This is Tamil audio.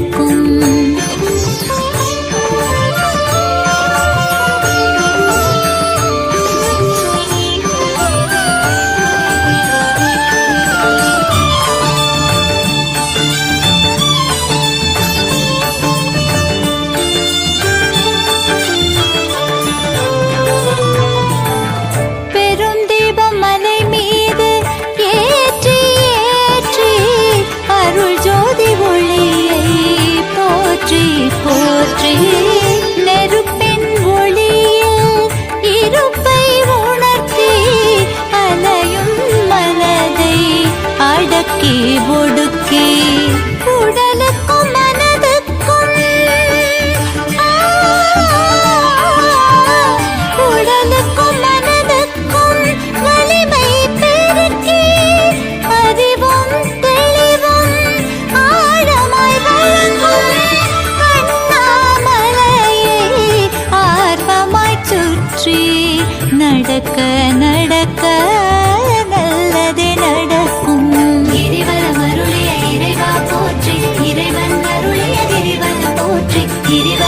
நடக்கும் की போற்றி